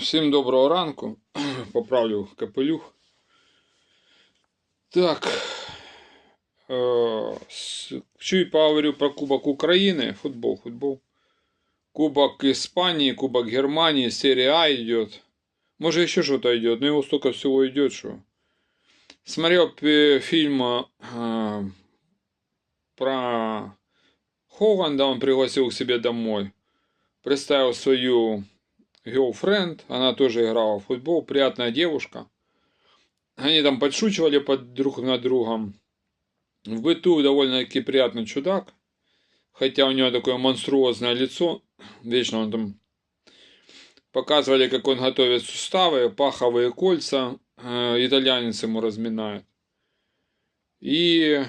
Всім доброго ранку. Поправлю капелюх. Так. Е, с- Чуть поговорю про Кубок України. Футбол, футбол. Кубок Испании, Кубок Германии, серия А идет. Может еще что-то идет, но его столько всего идет, что. Смотрел фильм э, про Хоганда, он пригласил к себе домой. Представил свою girlfriend, она тоже играла в футбол, приятная девушка. Они там подшучивали под друг над другом. В быту довольно-таки приятный чудак. Хотя у него такое монструозное лицо. Вечно он там показывали, как он готовит суставы, паховые кольца. Э, Итальянец ему разминает. И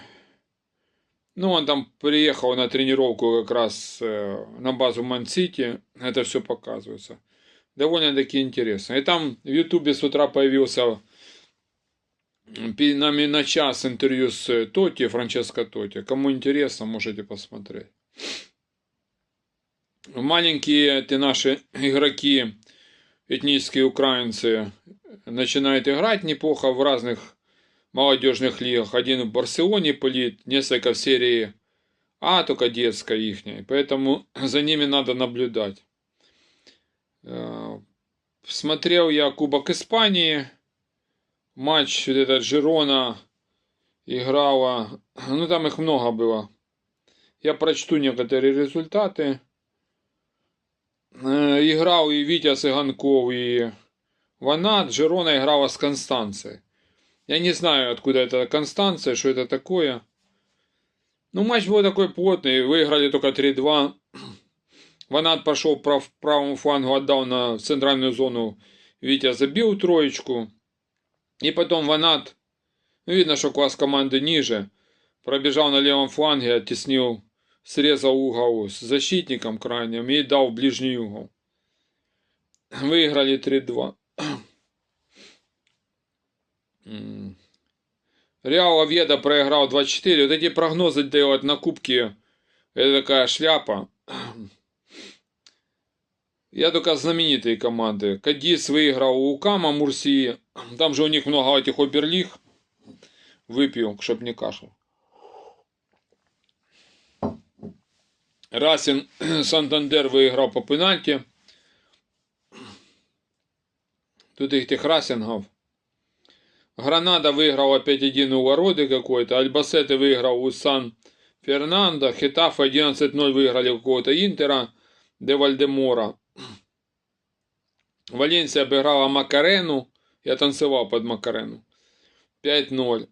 ну, он там приехал на тренировку как раз э, на базу Ман-Сити. Это все показывается. Довольно-таки интересно. И там в Ютубе с утра появился на, час интервью с Тоти, Франческо Тоти. Кому интересно, можете посмотреть. Маленькие эти наши игроки, этнические украинцы, начинают играть неплохо в разных молодежных лигах. Один в Барселоне пылит, несколько в серии А, только детская ихняя. Поэтому за ними надо наблюдать. Э, Смотрел я Кубок Испании. Матч вот этот Жирона играла. Ну, там их много было. Я прочту некоторые результаты. Э, Играл и Витя Сыганков, и Ванат. Жирона играла с Констанцией. Я не знаю, откуда это Констанция, что это такое. Ну, матч был такой плотный. Выиграли только 3-2. Ванат пошел прав, правому флангу, отдал на центральную зону. Витя забил троечку. И потом Ванат, ну, видно, что класс команды ниже, пробежал на левом фланге, оттеснил, срезал угол с защитником крайним и дал ближний угол. Выиграли 3-2. М. Реал Овьедо проиграл 2-4. Вот эти прогнозы делать на кубке, это такая шляпа. Я только знаменитые команды. Кадис выиграл у Укама Мурсии. Там же у них много этих оберлих. Выпью, чтоб не кашлял. Расин Сантандер выиграл по пенальти. Тут их этих Расингов. Гранада выиграла 5-1 у Вороды какой-то. Альбасеты выиграл у Сан Фернандо. Хитафа 11-0 выиграли у какого-то Интера. Де Вальдемора. Валенсия обыграла Макарену. Я танцевал под Макарену. 5-0.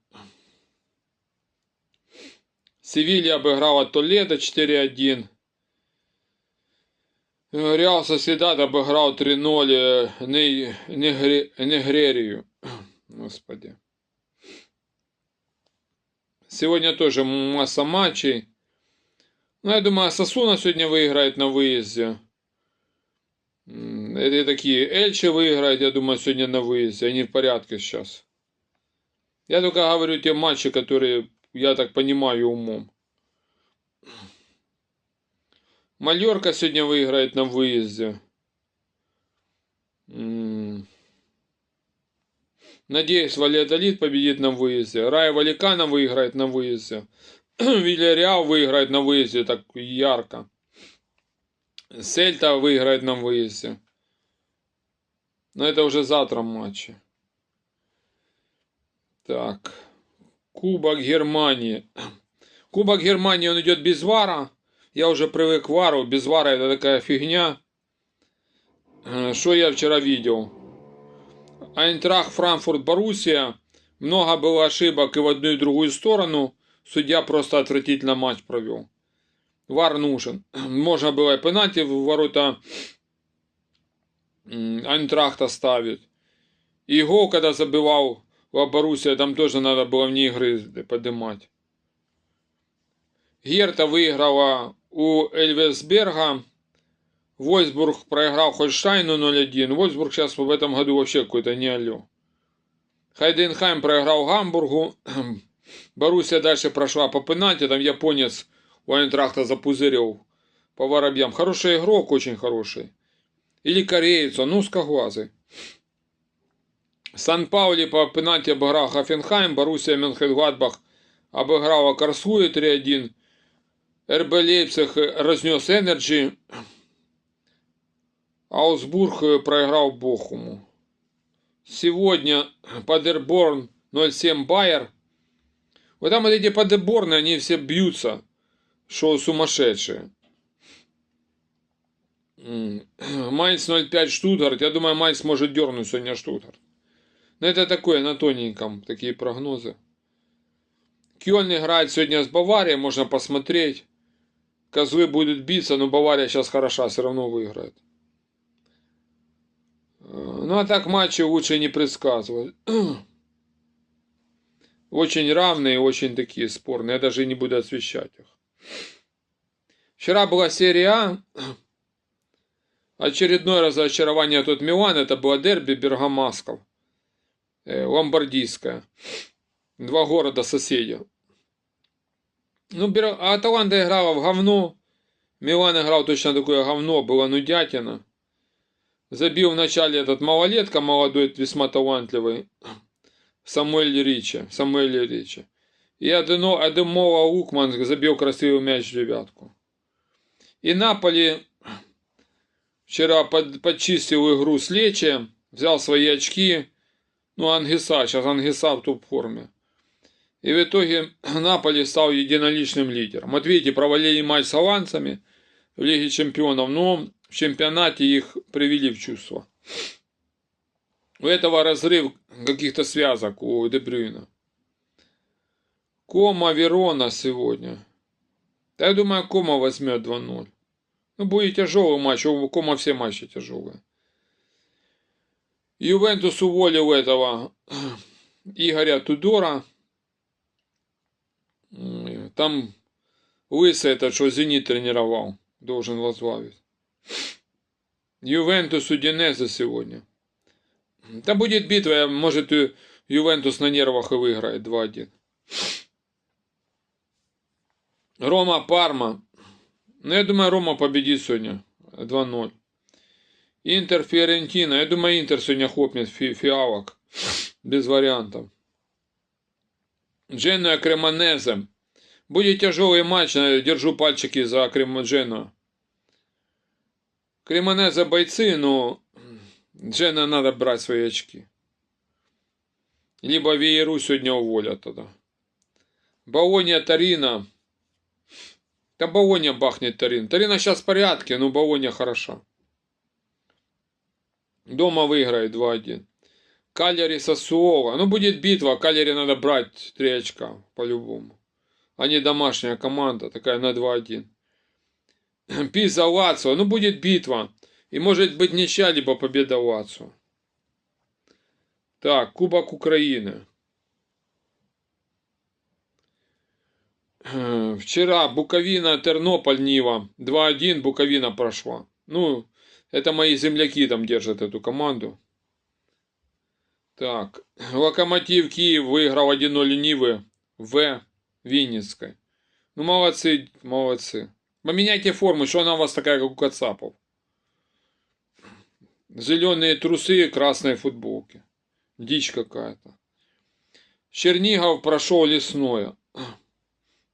Севилья обыграла Толедо 4-1. Э, Реал Соседат обыграл 3-0 э, Не- Негре- Негрерию. Господи. Сегодня тоже масса матчей. Ну, я думаю, Сосуна сегодня выиграет на выезде. Это такие. Эльче выиграет, я думаю, сегодня на выезде. Они в порядке сейчас. Я только говорю те матчи, которые, я так понимаю, умом. Мальорка сегодня выиграет на выезде. Надеюсь, Валladолид победит на выезде. Рай Валикана выиграет на выезде. Вильяреал выиграет на выезде так ярко. Сельта выиграет на выезде. Но это уже завтра матчи. Так. Кубок Германии. Кубок Германии, он идет без вара. Я уже привык к вару. Без вара это такая фигня. Э, Что я вчера видел? Айнтрах, Франкфурт, Боруссия. Много было ошибок и в одну и в другую сторону. Судья просто отвратительно матч провел. Вар нужен. Можно было и пенальти в ворота м, Айнтрахта ставить. И гол, когда забивал в Боруссия, там тоже надо было вне игры поднимать. Герта выиграла у Эльвесберга. Вольсбург проиграл Хольштайну 0-1. Вольсбург сейчас в этом году вообще какой-то не алло. Хайденхайм проиграл Гамбургу. Боруссия дальше прошла по пенальти. Там японец у Айнтрахта запузырил по воробьям. Хороший игрок, очень хороший. Или кореец, он узкоглазый. Сан-Паулі по пенальті обыграл Хофенхайм, Боруссия Мюнхен-Гладбах обыграла Карсруе 3-1. РБ Лейпциг разнес Энерджи. Аусбург проиграл Бохуму. Сегодня Падерборн 0-7 Байер. Вот там вот эти Падерборны, они все бьются, что сумасшедшие. Майнц 0-5 Штутгарт. Я думаю, Майнц может дернуть сегодня Штутгарт. Но это такое, на тоненьком, такие прогнозы. Кёльн играет сегодня с Баварией, можно посмотреть. Козлы будут биться, но Бавария сейчас хороша, все равно выиграет. Ну а так матчи лучше не предсказывать. Очень равные, очень такие спорные. Я даже не буду освещать их. Вчера была серия А. Очередное разочарование тут Милан. Это было дерби Бергамасков. Э, ломбардийская. Два города соседи. Ну, а Аталанта играла в говно. Милан играл точно такое говно, было нудятина. Забил вначале этот малолетка молодой, весьма талантливый. Самуэль Ричи. Самуэль Ричи. И Адено, Адемова Лукман забил красивый мяч в девятку. И Наполи вчера под, подчистил игру с Лечи, взял свои очки. Ну, Ангиса, сейчас Ангиса в топ-форме. И в итоге Наполи стал единоличным лидером. Вот видите, провалили матч с голландцами в Лиге Чемпионов, но в чемпионате их привели в чувство. У этого разрыв каких-то связок у Дебрюина. Кома Верона сегодня. Да я думаю, Кома возьмет 2-0. Ну, будет тяжелый матч. У Кома все матчи тяжелые. Ювентус уволил этого Игоря Тудора. Там Лысый этот, что Зенит тренировал, должен возглавить. Ювентус Удинезе сегодня. Да будет битва, может Ювентус на нервах и выиграет 2-1. Рома Парма. Ну, я думаю, Рома победит сегодня 2-0. Интер Фиорентина. Я думаю, Интер сегодня хлопнет фи фиалок. Без вариантов. Дженуя Кремонезе. Будет тяжелый матч. Держу пальчики за Кремоджену. Кремонезе бойцы, но Джена надо брать свои очки. Либо Вееру сегодня уволят тогда. Баония Тарина. Да Баония бахнет Тарин. Тарина сейчас в порядке, но Баония хороша. Дома выиграет 2-1. Калери Сосуола. Ну, будет битва. Калери надо брать 3 очка. По-любому. Они домашняя команда. Такая на 2-1. Пиза Лацо. Ну, будет битва. И может быть ничья, либо победа Лацо. Так, Кубок Украины. Вчера Буковина, Тернополь, Нива. 2-1, Буковина прошла. Ну, это мои земляки там держат эту команду. Так, Локомотив Киев выиграл 1-0 Нивы в Винницкой. Ну, молодцы, молодцы. Поменяйте форму, что она у вас такая, как у Кацапов. Зеленые трусы красные футболки. Дичь какая-то. Чернигов прошел лесное.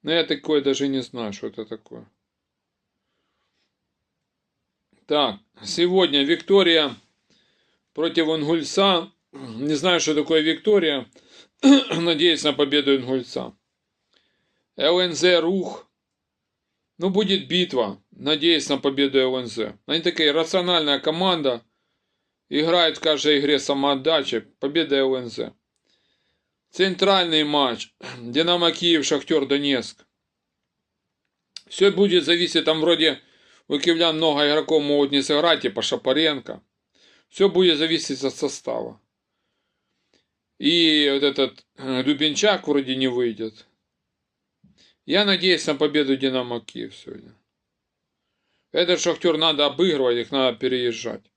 Но я такое даже не знаю, что это такое. Так, сегодня Виктория против Ингульца. Не знаю, что такое Виктория. Надеюсь на победу Ингульца. ЛНЗ Рух. Ну, будет битва. Надеюсь на победу ЛНЗ. Они такая рациональная команда. Играет в каждой игре самоотдача. Победа ЛНЗ. Центральный матч. Динамо Киев, Шахтер Донецк. Все будет зависеть там вроде у киевлян много игроков могут не сыграть, типа Шапаренко. Все будет зависеть от состава. И вот этот Дубенчак вроде не выйдет. Я надеюсь на победу Динамо Киев сегодня. Этот шахтер надо обыгрывать, их надо переезжать.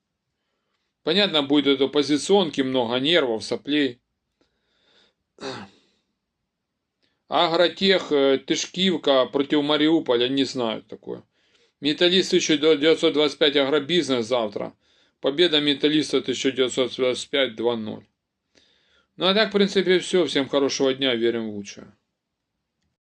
Понятно, будет это позиционки, много нервов, соплей. Агротех, э, Тышкивка против Мариуполя, не знаю такое. Металлист 1925 агробизнес завтра. Победа металлиста 1925 2-0. Ну а так, в принципе, все. Всем хорошего дня. Верим в лучшее.